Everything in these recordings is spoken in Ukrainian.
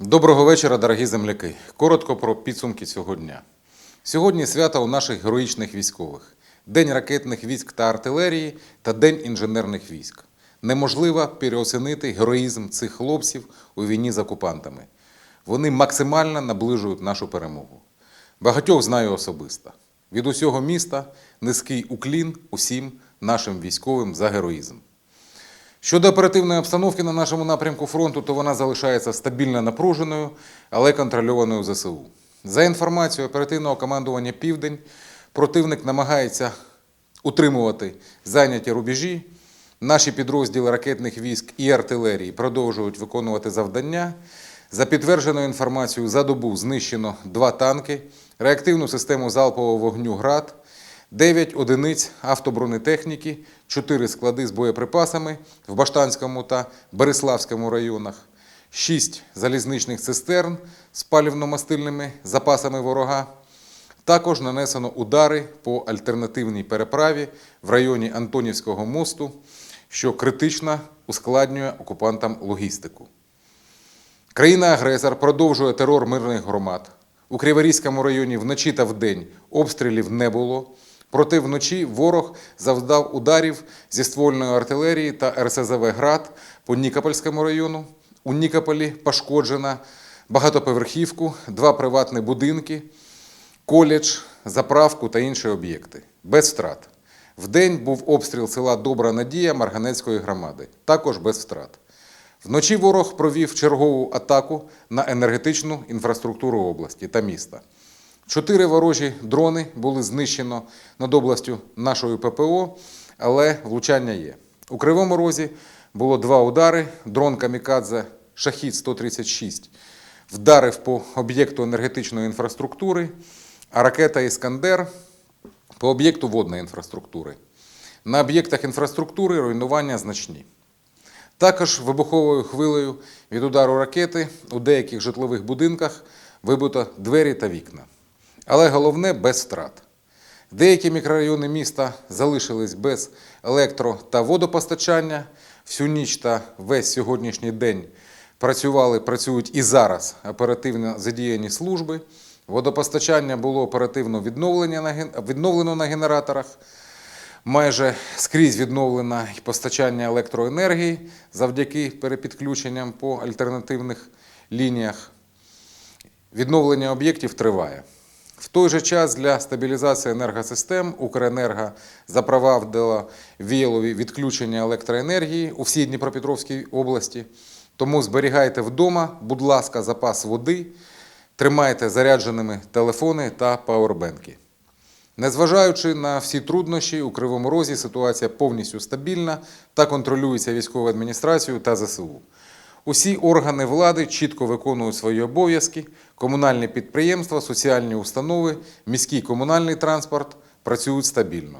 Доброго вечора, дорогі земляки. Коротко про підсумки цього дня. Сьогодні свято у наших героїчних військових: День ракетних військ та артилерії та День інженерних військ. Неможливо переоцінити героїзм цих хлопців у війні з окупантами. Вони максимально наближують нашу перемогу. Багатьох знаю особисто. Від усього міста низький уклін усім нашим військовим за героїзм. Щодо оперативної обстановки на нашому напрямку фронту, то вона залишається стабільно напруженою, але контрольованою ЗСУ. За інформацією оперативного командування Південь, противник намагається утримувати зайняті рубежі. Наші підрозділи ракетних військ і артилерії продовжують виконувати завдання. За підтвердженою інформацією, за добу знищено два танки, реактивну систему залпового вогню ГРАД, 9 одиниць автобронетехніки, 4 склади з боєприпасами в Баштанському та Береславському районах, 6 залізничних цистерн з палівно-мастильними запасами ворога. Також нанесено удари по альтернативній переправі в районі Антонівського мосту, що критично ускладнює окупантам логістику. Країна-агресор продовжує терор мирних громад. У Криворізькому районі вночі та вдень обстрілів не було. Проте вночі ворог завдав ударів зі ствольної артилерії та РСЗВ «Град» по Нікопольському району. У Нікополі пошкоджена багатоповерхівку, два приватні будинки, коледж, заправку та інші об'єкти. Без втрат. Вдень був обстріл села Добра Надія Марганецької громади, також без втрат. Вночі ворог провів чергову атаку на енергетичну інфраструктуру області та міста. Чотири ворожі дрони були знищено над областю нашої ППО, але влучання є. У Кривому Розі було два удари. Дрон Камікадзе Шахід 136 вдарив по об'єкту енергетичної інфраструктури, а ракета Іскандер по об'єкту водної інфраструктури. На об'єктах інфраструктури руйнування значні. Також вибуховою хвилею від удару ракети у деяких житлових будинках вибито двері та вікна. Але головне без втрат. Деякі мікрорайони міста залишились без електро та водопостачання. Всю ніч та весь сьогоднішній день працювали, працюють і зараз оперативно задіяні служби. Водопостачання було оперативно відновлено на генераторах. Майже скрізь відновлено постачання електроенергії завдяки перепідключенням по альтернативних лініях. Відновлення об'єктів триває. В той же час для стабілізації енергосистем Укренерго запровадила віялові відключення електроенергії у всій Дніпропетровській області. Тому зберігайте вдома, будь ласка, запас води, тримайте зарядженими телефони та пауербенки. Незважаючи на всі труднощі, у Кривому Розі ситуація повністю стабільна та контролюється військовою адміністрацією та ЗСУ. Усі органи влади чітко виконують свої обов'язки, комунальні підприємства, соціальні установи, міський комунальний транспорт працюють стабільно.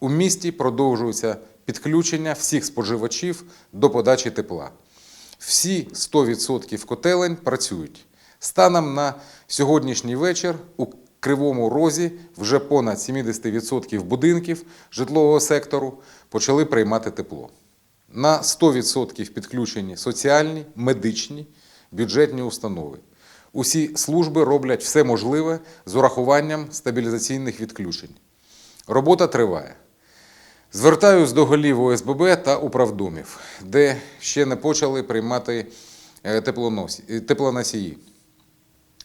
У місті продовжується підключення всіх споживачів до подачі тепла. Всі 100% котелень працюють. Станом на сьогоднішній вечір у Кривому Розі вже понад 70% будинків житлового сектору почали приймати тепло. На 100% підключені соціальні, медичні, бюджетні установи. Усі служби роблять все можливе з урахуванням стабілізаційних відключень. Робота триває. Звертаюсь до голів ОСББ та управдомів, де ще не почали приймати е, е, теплоносії.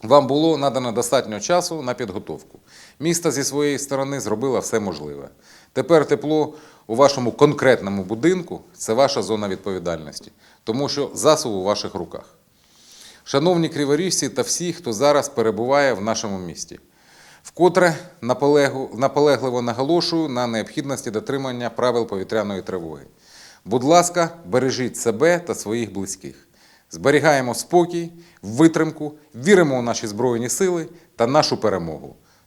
Вам було надано достатньо часу на підготовку. Місто зі своєї сторони зробило все можливе. Тепер тепло у вашому конкретному будинку це ваша зона відповідальності, тому що засоб у ваших руках. Шановні криворіжці та всі, хто зараз перебуває в нашому місті, вкотре наполегливо наголошую на необхідності дотримання правил повітряної тривоги. Будь ласка, бережіть себе та своїх близьких. Зберігаємо спокій, витримку, віримо у наші Збройні сили та нашу перемогу.